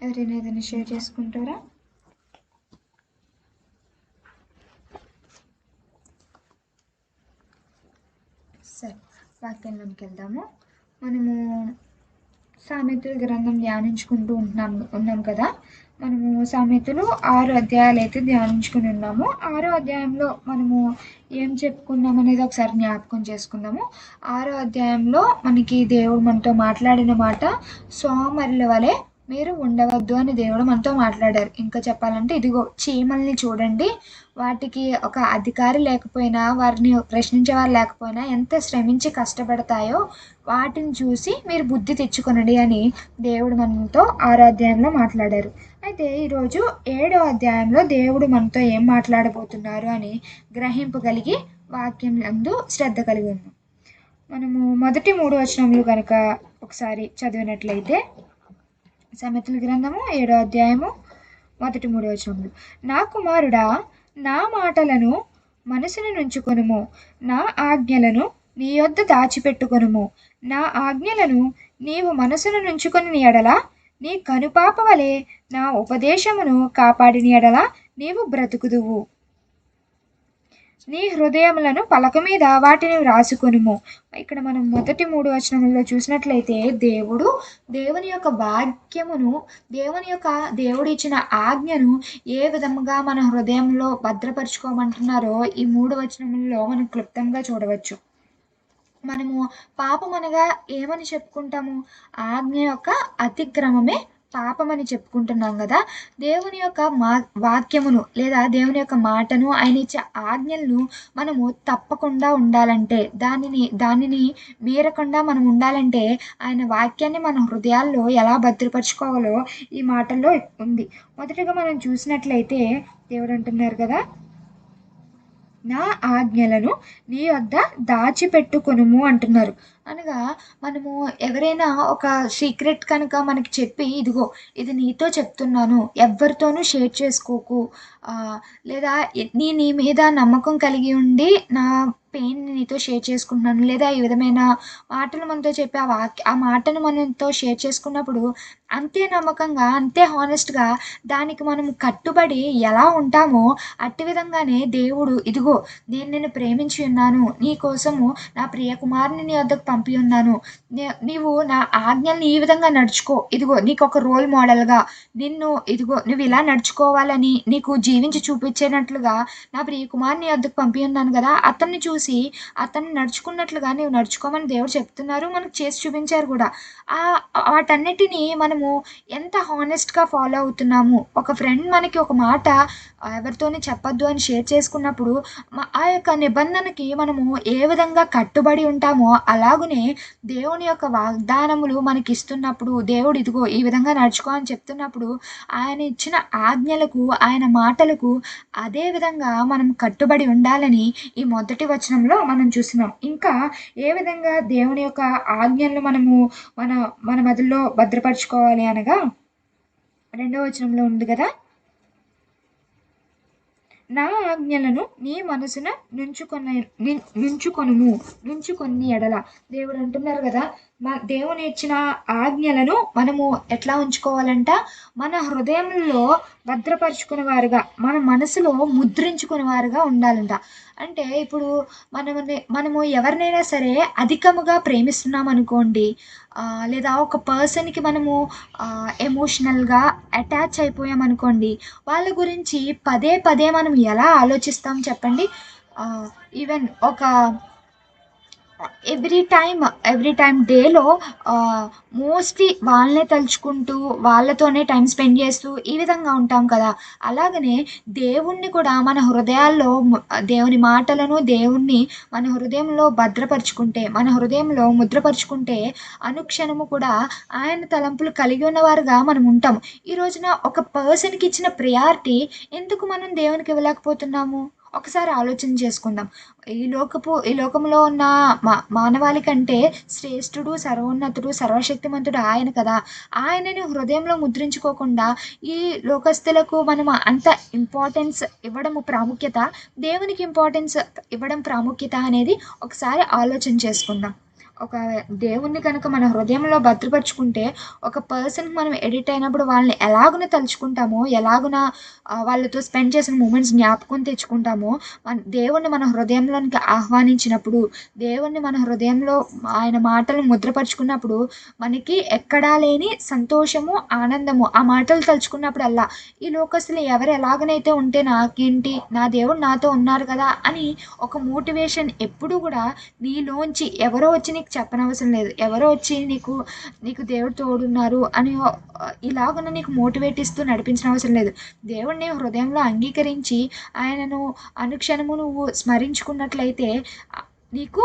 ఎవరైనా ఏదైనా షేర్ చేసుకుంటారా? సరే వాక్యంలోకి వెళ్దాము. మనము సామెతల గ్రంథం ధ్యానించుకుంటూ ఉంటున్నాం ఉన్నాం కదా? మనము సామెతలు ఆరు అధ్యాయాలు అయితే ధ్యానించుకుని ఉన్నాము. ఆరో అధ్యాయంలో మనము ఏం చెప్పుకున్నాం అనేది ఒకసారి జ్ఞాపకం చేసుకుందాము. ఆరో అధ్యాయంలో మనకి దేవుడు మనతో మాట్లాడిన మాట సోమరుల వలె మీరు ఉండవద్దు అని దేవుడు మనతో మాట్లాడారు. ఇంకా చెప్పాలంటే ఇదిగో చీమల్ని చూడండి. వాటికి ఒక అధికారి లేకపోయినా వారిని ప్రశ్నించేవారు లేకపోయినా ఎంత శ్రమించి కష్టపడతాయో వాటిని చూసి మీరు బుద్ధి తెచ్చుకొనండి అని దేవుడు మనతో ఆరో అధ్యాయంలో మాట్లాడారు. అయితే ఈరోజు ఏడో అధ్యాయంలో దేవుడు మనతో ఏం మాట్లాడబోతున్నారు అని గ్రహింపగలిగి వాక్యం నందు శ్రద్ధ కలిగి ఉన్నాం. మనము మొదటి మూడు వచనములు కనుక ఒకసారి చదివినట్లయితే సమితుల గ్రంథము ఏడో అధ్యాయము మొదటి మూడు వచనములు. నా కుమారుడా నా మాటలను మనసును నుంచుకొనుము. నా ఆజ్ఞలను నీ యొద్ద దాచిపెట్టుకొనుము. నా ఆజ్ఞలను నీవు మనసును నుంచుకొని ఎడల నీ కనుపాప వలె నా ఉపదేశమును కాపాడిని ఎడల నీవు బ్రతుకుదువు. నీ హృదయములను పలక మీద వాటిని వ్రాసుకొనుము. ఇక్కడ మనం మొదటి మూడు వచనములలో చూసినట్లయితే దేవుడు దేవుని యొక్క వాక్యమును దేవుని యొక్క దేవుడు ఇచ్చిన ఆజ్ఞను ఏ విధముగా మన హృదయంలో భద్రపరుచుకోమంటున్నారో ఈ మూడు వచనములలో మనం క్లుప్తంగా చూడవచ్చు. మనము పాపం అనగా ఏమని చెప్పుకుంటాము? ఆజ్ఞ యొక్క అతిక్రమమే పాపమని చెప్పుకుంటున్నాం కదా. దేవుని యొక్క మా వాక్యమును లేదా దేవుని యొక్క మాటను ఆయన ఇచ్చే ఆజ్ఞలను మనము తప్పకుండా ఉండాలంటే దానిని దానిని మీరకుండా మనం ఉండాలంటే ఆయన వాక్యాన్ని మన హృదయాల్లో ఎలా భద్రపరచుకోవాలో ఈ మాటల్లో ఉంది. మొదటిగా మనం చూసినట్లయితే దేవుడు అంటున్నారు కదా నా ఆజ్ఞలను నీ వద్ద దాచిపెట్టుకొనుము అంటున్నారు. అనగా మనము ఎవరైనా ఒక సీక్రెట్ కనుక మనకి చెప్పి ఇదిగో ఇది నీతో చెప్తున్నాను ఎవరితోనూ షేర్ చేసుకోకు. లేదా నీ నీ మీద నమ్మకం కలిగి ఉండి నా పెయిన్ నీతో షేర్ చేసుకుంటున్నాను? లేదా ఈ విధమైన మాటలు మనతో చెప్పి ఆ వాక్య ఆ మాటను మనతో షేర్ చేసుకున్నప్పుడు అంతే నమ్మకంగా అంతే హానెస్ట్గా దానికి మనం కట్టుబడి ఎలా ఉంటామో అట్టి విధంగానే దేవుడు ఇదిగో నేను నేను ప్రేమించి ఉన్నాను నీ కోసము నా ప్రియ కుమారుని నీ వద్దకు పంపి ఉన్నాను. నీవు నా ఆజ్ఞల్ని ఈ విధంగా నడుచుకో. ఇదిగో నీకు ఒక రోల్ మోడల్గా నిన్ను ఇదిగో నువ్వు ఇలా నడుచుకోవాలని నీకు జీవించి చూపించేటట్లుగా నా ప్రియ కుమారుని వద్దకు పంపి ఉన్నాను కదా అతన్ని చూసి అతను నడుచుకున్నట్లుగా నీవు నడుచుకోమని దేవుడు చెప్తున్నారు. మనకు చేసి చూపించారు కూడా. ఆ వాటన్నిటిని మనము ఎంత హానెస్ట్గా ఫాలో అవుతున్నాము? ఒక ఫ్రెండ్ మనకి ఒక మాట ఎవరితోనే చెప్పొద్దు అని షేర్ చేసుకున్నప్పుడు ఆ యొక్క నిబంధనకి మనము ఏ విధంగా కట్టుబడి ఉంటామో అలాగునే దేవుని యొక్క వాగ్దానములు మనకి ఇస్తున్నప్పుడు దేవుడు ఇదిగో ఈ విధంగా నడుచుకో అని చెప్తున్నప్పుడు ఆయన ఇచ్చిన ఆజ్ఞలకు ఆయన మాటలకు అదే విధంగా మనం కట్టుబడి ఉండాలని ఈ మొదటి వచనంలో మనం చూస్తున్నాం. ఇంకా ఏ విధంగా దేవుని యొక్క ఆజ్ఞలను మనము మన మన మదిలో భద్రపరచుకోవాలి అనగా రెండవ వచనంలో ఉంది కదా? నా ఆజ్ఞలను నీ మనసున నుంచుకొన నుంచుకొనుము నుంచుకొని ఎడల. దేవుడు అంటున్నారు కదా మా దేవుని ఇచ్చిన ఆజ్ఞలను మనము ఎట్లా ఉంచుకోవాలంట? మన హృదయంలో భద్రపరుచుకునే వారుగా మన మనసులో ముద్రించుకునే వారుగా ఉండాలంట. అంటే ఇప్పుడు మనము మనము ఎవరినైనా సరే అధికముగా ప్రేమిస్తున్నాం అనుకోండి లేదా ఒక పర్సన్కి మనము ఎమోషనల్గా అటాచ్ అయిపోయాం అనుకోండి వాళ్ళ గురించి పదే పదే మనం ఎలా ఆలోచిస్తాం చెప్పండి? ఈవెన్ ఒక ఎవ్రీ టైమ్ ఎవ్రీ టైం డేలో మోస్ట్లీ వాళ్ళనే తలుచుకుంటూ వాళ్ళతోనే టైం స్పెండ్ చేస్తూ ఈ విధంగా ఉంటాం కదా. అలాగనే దేవుణ్ణి కూడా మన హృదయాల్లో దేవుని మాటలను దేవుణ్ణి మన హృదయంలో భద్రపరుచుకుంటే మన హృదయంలో ముద్రపరుచుకుంటే అనుక్షణము కూడా ఆయన తలంపులు కలిగి ఉన్నవారుగా మనం ఉంటాం. ఈ రోజున ఒక పర్సన్కి ఇచ్చిన ప్రియారిటీ ఎందుకు మనం దేవునికి ఇవ్వలేకపోతున్నాము? ఒకసారి ఆలోచన చేసుకుందాం. ఈ లోకపు ఈ లోకంలో ఉన్న మా మానవాళి కంటే శ్రేష్ఠుడు సర్వోన్నతుడు సర్వశక్తిమంతుడు ఆయన కదా. ఆయనని హృదయంలో ముద్రించుకోకుండా ఈ లోకస్తులకు మనం అంత ఇంపార్టెన్స్ ఇవ్వడం ప్రాముఖ్యత దేవునికి ఇంపార్టెన్స్ ఇవ్వడం ప్రాముఖ్యత అనేది ఒకసారి ఆలోచన చేసుకుందాం. ఒక దేవుణ్ణి కనుక మన హృదయంలో భద్రపరుచుకుంటే ఒక పర్సన్కి మనం ఎడిట్ అయినప్పుడు వాళ్ళని ఎలాగున తలుచుకుంటామో ఎలాగున వాళ్ళతో స్పెండ్ చేసిన మూమెంట్స్ జ్ఞాపకం తెచ్చుకుంటామో మన దేవుణ్ణి మన హృదయంలోనికి ఆహ్వానించినప్పుడు దేవుణ్ణి మన హృదయంలో ఆయన మాటలు ముద్రపరుచుకున్నప్పుడు మనకి ఎక్కడా లేని సంతోషము ఆనందము ఆ మాటలు తలుచుకున్నప్పుడల్లా ఈ లోకస్తులు ఎవరు ఎలాగనైతే ఉంటే నాకేంటి నా దేవుడు నాతో ఉన్నారు కదా అని ఒక మోటివేషన్ ఎప్పుడు కూడా నీలోంచి ఎవరో వచ్చి నీకు చెప్పనవసరం లేదు. ఎవరో వచ్చి నీకు నీకు దేవుడు తోడున్నారు అని ఆ, ఇలాగున నీకు మోటివేట్ ఇస్తూ నడిపించిన అవసరం లేదు. దేవుడిని హృదయంలో అంగీకరించి ఆయనను అనుక్షణము నువ్వు స్మరించుకున్నట్లయితే నీకు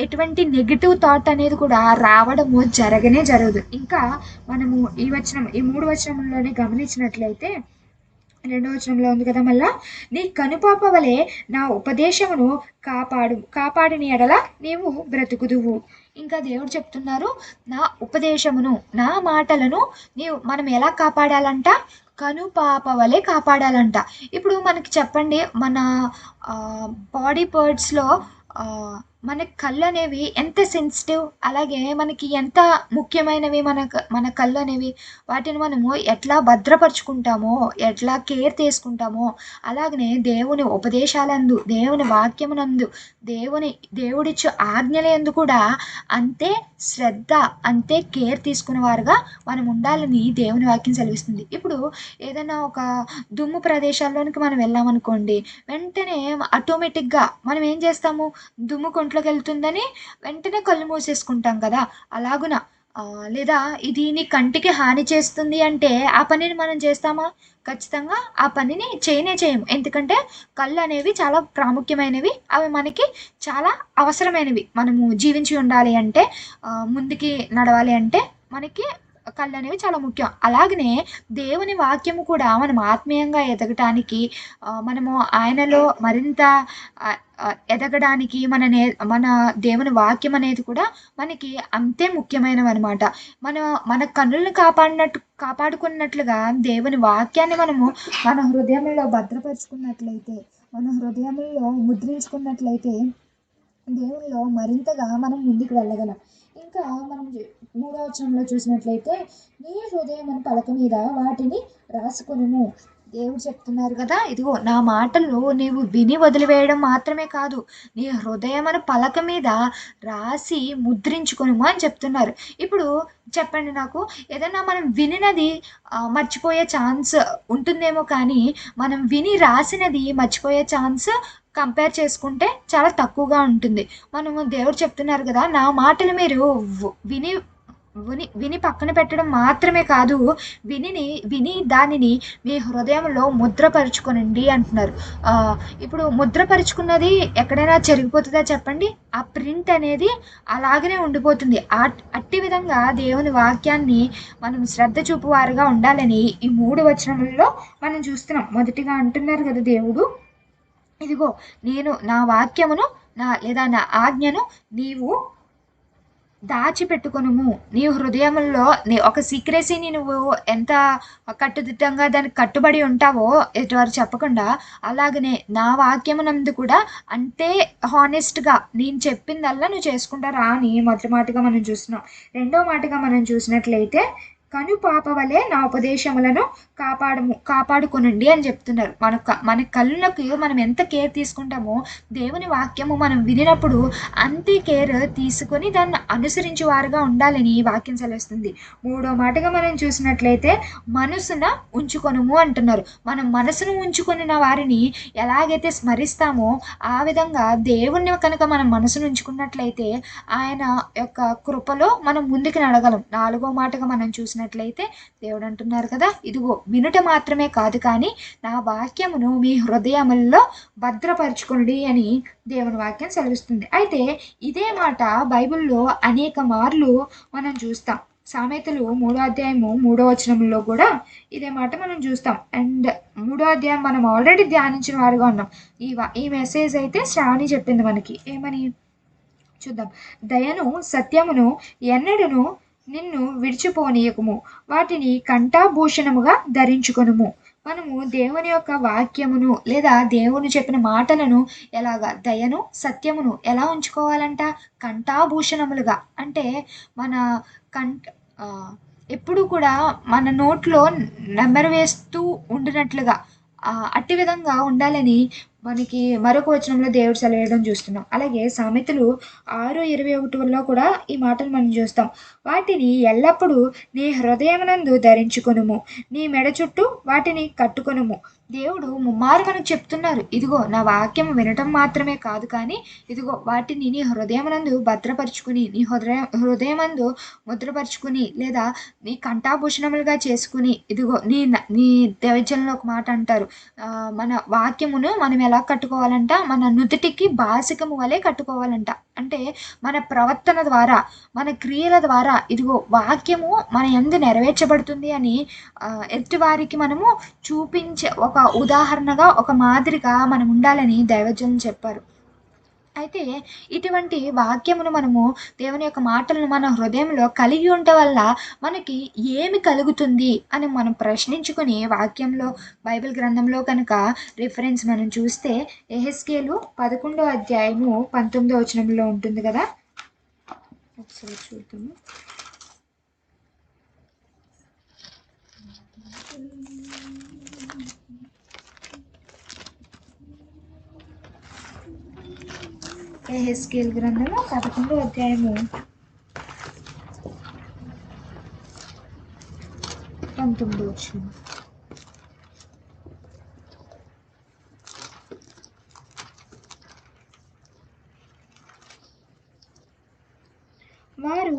ఎటువంటి నెగిటివ్ థాట్ అనేది కూడా రావడము జరగనే జరగదు. ఇంకా మనము ఈ వచనం ఈ మూడు వచనంలోనే గమనించినట్లయితే రెండవ వచనంలో ఉంది కదా మళ్ళా? నీ కనుపాప వలె నా ఉపదేశమును కాపాడు కాపాడిన ఎడల నీవు బ్రతుకుదువు. ఇంకా దేవుడు చెప్తున్నారు నా ఉపదేశమును నా మాటలను నీవు మనం ఎలా కాపాడాలంట? కనుపాప వలె కాపాడాలంట. ఇప్పుడు మనకి చెప్పండి మన బాడీ పార్ట్స్లో మన కళ్ళు అనేవి ఎంత సెన్సిటివ్ అలాగే మనకి ఎంత ముఖ్యమైనవి మన క- మన కళ్ళు అనేవి వాటిని మనము ఎట్లా భద్రపరుచుకుంటామో ఎట్లా కేర్ తీసుకుంటామో అలాగనే దేవుని ఉపదేశాలందు దేవుని వాక్యమునందు దేవుని దేవుడిచ్చు ఆజ్ఞలందు కూడా అంతే శ్రద్ధ అంతే కేర్ తీసుకునేవారుగా మనం ఉండాలని దేవుని వాక్యం సెలవిస్తుంది. ఇప్పుడు ఏదైనా ఒక దుమ్ము ప్రదేశాల్లోనికి మనం వెళ్ళామనుకోండి వెంటనే ఆటోమేటిక్గా మనం ఏం చేస్తాము? దుమ్ము కొంట్లోకి వెళ్తుందని వెంటనే కళ్ళు మూసేసుకుంటాం కదా అలాగున. లేదా ఇది నీ కంటికి హాని చేస్తుంది అంటే ఆ పనిని మనం చేస్తామా? ఖచ్చితంగా ఆ పనిని చేయనే చేయము. ఎందుకంటే కళ్ళు అనేవి చాలా ప్రాముఖ్యమైనవి అవి మనకి చాలా అవసరమైనవి. మనము జీవించి ఉండాలి అంటే ముందుకి నడవాలి అంటే మనకి కళ్ళు అనేవి చాలా ముఖ్యం. అలాగనే దేవుని వాక్యము కూడా మనం ఆత్మీయంగా ఎదగటానికి మనము ఆయనలో మరింత ఎదగడానికి మన నే మన దేవుని వాక్యం అనేది కూడా మనకి అంతే ముఖ్యమైనవి అనమాట మన మన కన్నులను కాపాడినట్టు కాపాడుకున్నట్లుగా దేవుని వాక్యాన్ని మనము మన హృదయంలో భద్రపరుచుకున్నట్లయితే మన హృదయంలో ముద్రించుకున్నట్లయితే దేవునిలో మరింతగా మనం ముందుకు వెళ్ళగలం. ఇంకా మనం మూడవ వచనంలో చూసినట్లయితే నీ హృదయం పలక మీద వాటిని రాసుకొనుము. దేవుడు చెప్తున్నారు కదా ఇదిగో నా మాటలు నీవు విని వదిలివేయడం మాత్రమే కాదు నీ హృదయమని పలక మీద రాసి ముద్రించుకొనుము అని చెప్తున్నారు. ఇప్పుడు చెప్పండి నాకు ఏదైనా మనం వినినది మర్చిపోయే ఛాన్స్ ఉంటుందేమో కానీ మనం విని రాసినది మర్చిపోయే ఛాన్స్ కంపేర్ చేసుకుంటే చాలా తక్కువగా ఉంటుంది. మనము దేవుడు చెప్తున్నారు కదా నా మాటలు మీరు విని విని విని పక్కన పెట్టడం మాత్రమే కాదు వినిని విని దానిని మీ హృదయంలో ముద్రపరుచుకొనండి అంటున్నారు. ఇప్పుడు ముద్రపరుచుకున్నది ఎక్కడైనా చెరిగిపోతుందా చెప్పండి? ఆ ప్రింట్ అనేది అలాగనే ఉండిపోతుంది. అట్టి విధంగా దేవుని వాక్యాన్ని మనం శ్రద్ధ చూపువారుగా ఉండాలని ఈ మూడు వచనంలో మనం చూస్తున్నాం. మొదటిగా అంటున్నారు కదా దేవుడు ఇదిగో నేను నా వాక్యమును నా లేదా నా ఆజ్ఞను నీవు దాచిపెట్టుకొనుము. నీ హృదయంలో నీ ఒక సీక్రెసీని నువ్వు ఎంత కట్టుదిట్టంగా దానికి కట్టుబడి ఉంటావో ఎటువారు చెప్పకుండా అలాగనే నా వాక్యమునందు కూడా అంతే హానెస్ట్గా నేను చెప్పిందల్లా నువ్వు చేసుకుంటా రా అని మొదటి మాటగా మనం చూస్తున్నాం. రెండో మాటగా మనం చూసినట్లయితే కను పాప వలె నా ఉపదేశములను కాపాడము కాపాడుకొనండి అని చెప్తున్నారు. మన మన కళ్ళకు మనం ఎంత కేర్ తీసుకుంటామో దేవుని వాక్యము మనం వినినప్పుడు అంతే కేర్ తీసుకొని దాన్ని అనుసరించి వారుగా ఉండాలని వాక్యం సెలవుస్తుంది. మూడో మాటగా మనం చూసినట్లయితే మనసున ఉంచుకొనుము అంటున్నారు. మనం మనసును ఉంచుకొనిన వారిని ఎలాగైతే స్మరిస్తామో ఆ విధంగా దేవుణ్ణి కనుక మనం మనసును ఉంచుకున్నట్లయితే ఆయన యొక్క కృపలో మనం ముందుకు నడగలం. నాలుగో మాటగా మనం చూసినట్లయితే దేవుడు అంటున్నారు కదా ఇదిగో వినుట మాత్రమే కాదు కానీ నా వాక్యమును మీ హృదయముల్లో భద్రపరచుకోండి అని దేవుని వాక్యం సెలవిస్తుంది. అయితే ఇదే మాట బైబిల్లో అనేక మార్లు మనం చూస్తాం. సామెతలు మూడో అధ్యాయము మూడో వచనంలో కూడా ఇదే మాట మనం చూస్తాం. అండ్ మూడో అధ్యాయం మనం ఆల్రెడీ ధ్యానించిన వారుగా ఉన్నాం. ఈ ఈ మెసేజ్ అయితే శ్రావణి చెప్పింది మనకి. ఏమని? చూద్దాం. దయను సత్యమును ఎన్నడను నిన్ను విడిచిపోనీయకుము. వాటిని కంఠాభూషణముగా ధరించుకొనుము. మనము దేవుని యొక్క వాక్యమును లేదా దేవుని చెప్పిన మాటలను ఎలాగా దయను సత్యమును ఎలా ఉంచుకోవాలంట? కంఠాభూషణములుగా. అంటే మన కంఠ ఎప్పుడు కూడా మన నోట్లో నెమరు వేస్తూ ఉండినట్లుగా అట్టి విధంగా ఉండాలని మనకి మరొక వచనంలో దేవుడు సెలవేయడం చూస్తున్నాం. అలాగే సామెతలు ఆరు ఇరవై ఒకటిలో కూడా ఈ మాటలు మనం చూస్తాం. వాటిని ఎల్లప్పుడూ నీ హృదయమునందు ధరించుకొనుము. నీ మెడ చుట్టూ వాటిని కట్టుకొనుము. దేవుడు ముమ్మారు మనకు చెప్తున్నారు. ఇదిగో నా వాక్యం వినటం మాత్రమే కాదు కానీ ఇదిగో వాటిని నీ హృదయమునందు భద్రపరుచుకుని నీ హృదయ హృదయమందు ముద్రపరుచుకుని లేదా నీ కంఠాభూషణములుగా చేసుకుని ఇదిగో నీ నీ దైవజనంలో ఒక మాట అంటారు. మన వాక్యమును మనం ఎలా కట్టుకోవాలంట? మన నుదుటికి బాసికము వలె కట్టుకోవాలంట. అంటే మన ప్రవర్తన ద్వారా మన క్రియల ద్వారా ఇదిగో వాక్యము మన ఎందు నెరవేర్చబడుతుంది అని ఎదుటివారికి మనము చూపించే ఒక ఉదాహరణగా ఒక మాదిరిగా మనం ఉండాలని దైవజనం చెప్పారు. అయితే ఇటువంటి వాక్యమును మనము దేవుని యొక్క మాటలను మన హృదయంలో కలిగి ఉండటం వల్ల మనకి ఏమి కలుగుతుంది అని మనం ప్రశ్నించుకొని వాక్యంలో బైబిల్ గ్రంథంలో కనుక రిఫరెన్స్ మనం చూస్తే ఎహెస్కేలు పదకొండో అధ్యాయము పంతొమ్మిదో వచనంలో ఉంటుంది కదా? ఒకసారి చూద్దాము. ఎహెస్కేల్ గ్రంథము పదకొండో అధ్యాయము పంతొమ్మిదో వచనం వారు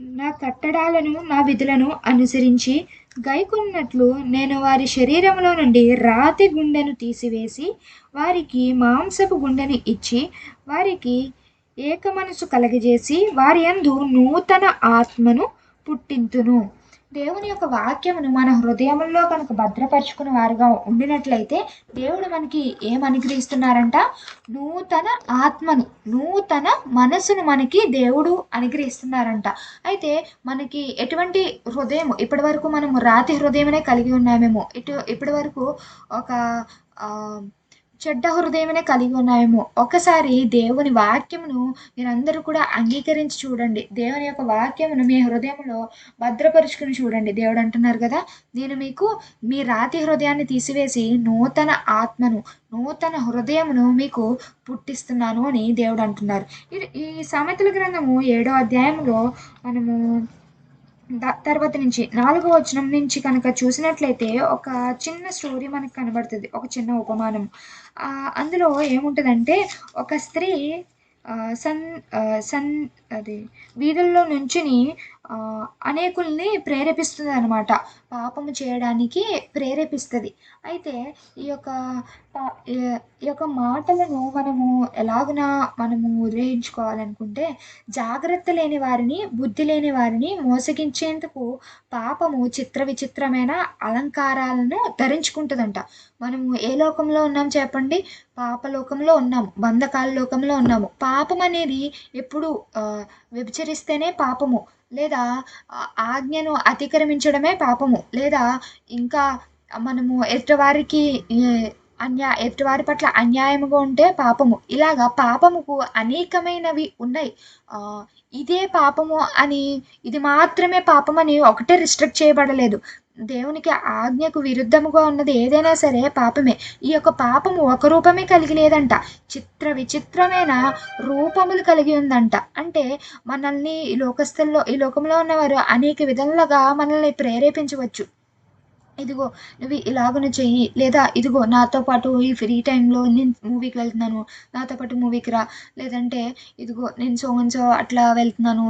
నా కట్టడాలను నా విధులను అనుసరించి గైకొన్నట్లు నేను వారి శరీరంలో నుండి రాతి గుండెను తీసివేసి వారికి మాంసపు గుండెను ఇచ్చి వారికి ఏక మనసు కలగజేసి వారి యందు నూతన ఆత్మను పుట్టింతును. దేవుని యొక్క వాక్యమును మన హృదయంలో కనుక భద్రపరుచుకున్న వారుగా ఉండినట్లయితే దేవుడు మనకి ఏం అనుగ్రహిస్తున్నారంట? నూతన ఆత్మను నూతన మనసును మనకి దేవుడు అనుగ్రహిస్తున్నారంట. అయితే మనకి ఎటువంటి హృదయం ఇప్పటి వరకు మనము రాతి హృదయమనే కలిగి ఉన్నామేమో. ఇటు ఇప్పటి వరకు ఒక చెడ్డ హృదయమనే కలిగి ఉన్నాయేమో. ఒకసారి దేవుని వాక్యమును మీరందరూ కూడా అంగీకరించి చూడండి. దేవుని యొక్క వాక్యమును మీ హృదయంలో భద్రపరుచుకుని చూడండి. దేవుడు అంటున్నారు కదా నేను మీకు మీ రాతి హృదయాన్ని తీసివేసి నూతన ఆత్మను నూతన హృదయమును మీకు పుట్టిస్తున్నాను అని దేవుడు అంటున్నారు. ఇది ఈ సామెతల గ్రంథము ఏడో అధ్యాయంలో మనము తర్వాత నుంచి నాలుగో వచనం నుంచి కనుక చూసినట్లయితే ఒక చిన్న స్టోరీ మనకు కనబడుతుంది ఒక చిన్న ఉపమానం. అందులో ఏముంటుందంటే ఒక స్త్రీ సన్ సన్ అది వీధుల్లో నుంచుని అనేకుల్ని ప్రేరేపిస్తుంది అనమాట పాపము చేయడానికి ప్రేరేపిస్తుంది. అయితే ఈ యొక్క పా- ఈ- యొక్క మాటలను మనము ఎలాగున మనము గ్రహించుకోవాలనుకుంటే జాగ్రత్త లేని వారిని బుద్ధి లేని వారిని మోసగించేందుకు పాపము చిత్ర విచిత్రమైన అలంకారాలను ధరించుకుంటుందంట. మనము ఏ లోకంలో ఉన్నాం చెప్పండి? పాపలోకంలో ఉన్నాము. బంధకాల లోకంలో ఉన్నాము. పాపం అనేది ఎప్పుడు వ్యభిచరిస్తేనే పాపము. లేదా ఆజ్ఞను అతిక్రమించడమే పాపము. లేదా ఇంకా మనము ఎదుటివారికి అన్యా ఎదుటివారి పట్ల అన్యాయముగా ఉంటే పాపము. ఇలాగా పాపముకు అనేకమైనవి ఉన్నాయి. ఇదే పాపము అని ఇది మాత్రమే పాపమని ఒకటే రిస్ట్రిక్ట్ చేయబడలేదు. దేవునికి ఆజ్ఞకు విరుద్ధముగా ఉన్నది ఏదైనా సరే పాపమే. ఈ యొక్క పాపము ఒక రూపమే కలిగి లేదంట. చిత్ర విచిత్రమైన రూపములు కలిగి ఉందంట. అంటే మనల్ని ఈ లోకస్తుల్లో ఈ లోకంలో ఉన్నవారు అనేక విధంగా మనల్ని ప్రేరేపించవచ్చు. ఇదిగో నువ్వు ఇలాగను చెయ్యి. లేదా ఇదిగో నాతో పాటు ఈ ఫ్రీ టైంలో నేను మూవీకి వెళ్తున్నాను. నాతో పాటు మూవీకి రా. లేదంటే ఇదిగో నేను సో అండ్ సో అట్లా వెళ్తున్నాను.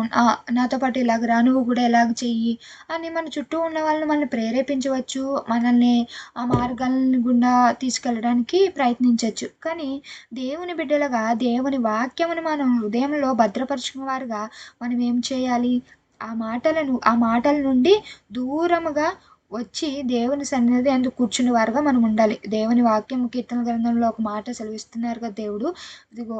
నాతో పాటు ఇలాగ రా. నువ్వు కూడా ఇలాగ చెయ్యి అని మన చుట్టూ ఉన్న వాళ్ళని మనల్ని ప్రేరేపించవచ్చు. మనల్ని ఆ మార్గాలను గుండా తీసుకెళ్ళడానికి ప్రయత్నించవచ్చు. కానీ దేవుని బిడ్డలుగా దేవుని వాక్యమును మనం హృదయంలో భద్రపరుచుకున్న వారుగా మనం ఏం చేయాలి? ఆ మాటలను ఆ మాటల నుండి దూరముగా వచ్చి దేవుని సన్నిధి అందుకు కూర్చుని వారుగా మనం ఉండాలి. దేవుని వాక్యం కీర్తన గ్రంథంలో ఒక మాట సెలవిస్తున్నారు కదా దేవుడు. ఇదిగో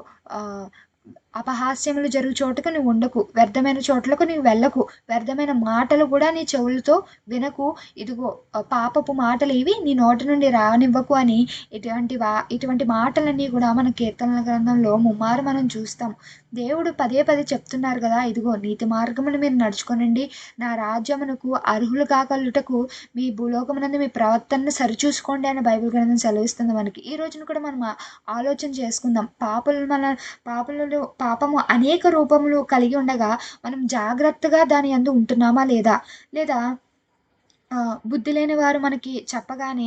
అపహాస్యములు జరుగు చోటకు నువ్వు ఉండకు. వ్యర్థమైన చోట్లకు నీవు వెళ్ళకు. వ్యర్థమైన మాటలు కూడా నీ చెవులతో వినకు. ఇదిగో పాపపు మాటలు ఇవి నీ నోటి నుండి రానివ్వకు అని ఇటువంటి వా ఇటువంటి మాటలన్నీ కూడా మన కీర్తనల గ్రంథంలో ముమ్మారు మనం చూస్తాం. దేవుడు పదే పదే చెప్తున్నారు కదా ఇదిగో నీతి మార్గమును మీరు నడుచుకోనండి. నా రాజ్యమునకు అర్హులు కాగలుటకు మీ భూలోకమునందు మీ ప్రవర్తనను సరిచూసుకోండి అని బైబిల్ గ్రంథం సెలవిస్తుంది మనకి. ఈ రోజున కూడా మనం ఆలోచన చేసుకుందాం. పాపలు మన పాపలలో పాపము అనేక రూపములు కలిగి ఉండగా మనం జాగ్రత్తగా దాని అందు ఉంటున్నామా లేదా? లేదా బుద్ధి లేని వారు మనకి చెప్పగానే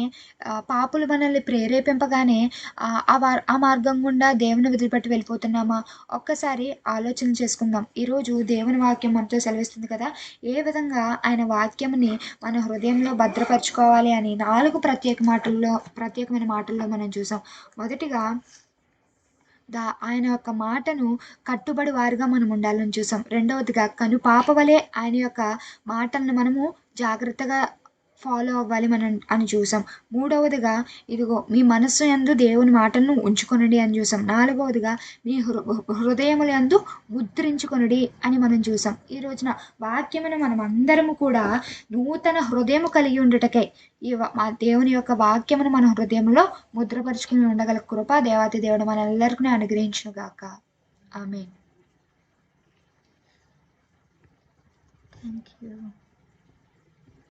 పాపులు మనల్ని ప్రేరేపింపగానే ఆ, ఆ వార్ ఆ మార్గం గుండా దేవుని వదిలిపెట్టి వెళ్ళిపోతున్నామా? ఒక్కసారి ఆలోచన చేసుకుందాం. ఈరోజు దేవుని వాక్యం మనతో సెలవిస్తుంది కదా? ఏ విధంగా ఆయన వాక్యంని మన హృదయంలో భద్రపరచుకోవాలి అని నాలుగు ప్రత్యేక మాటల్లో ప్రత్యేకమైన మాటల్లో మనం చూసాం. మొదటిగా దా ఆయన యొక్క మాటను కట్టుబడి వారిగా మనం ఉండాలని చూసాం. రెండవదిగా కను పాప వలె ఆయన యొక్క మాటలను మనము జాగ్రత్తగా ఫాలో అవ్వాలి మనం అని చూసాం. మూడవదిగా ఇదిగో మీ మనస్సు యందు దేవుని మాటలను ఉంచుకొనడి అని చూసాం. నాలుగవదిగా మీ హృ హృదయముల ఎందు ముద్రించుకొనడి అని మనం చూసాం. ఈ రోజున వాక్యమును మనం అందరము కూడా నూతన హృదయము కలిగి ఉండటకై ఈ మా దేవుని యొక్క వాక్యమును మన హృదయంలో ముద్రపరుచుకుని ఉండగల కృప దేవాతి దేవుడు మన అందరికీ అనుగ్రహించును గాక ఆమె థ్యాంక్ యూ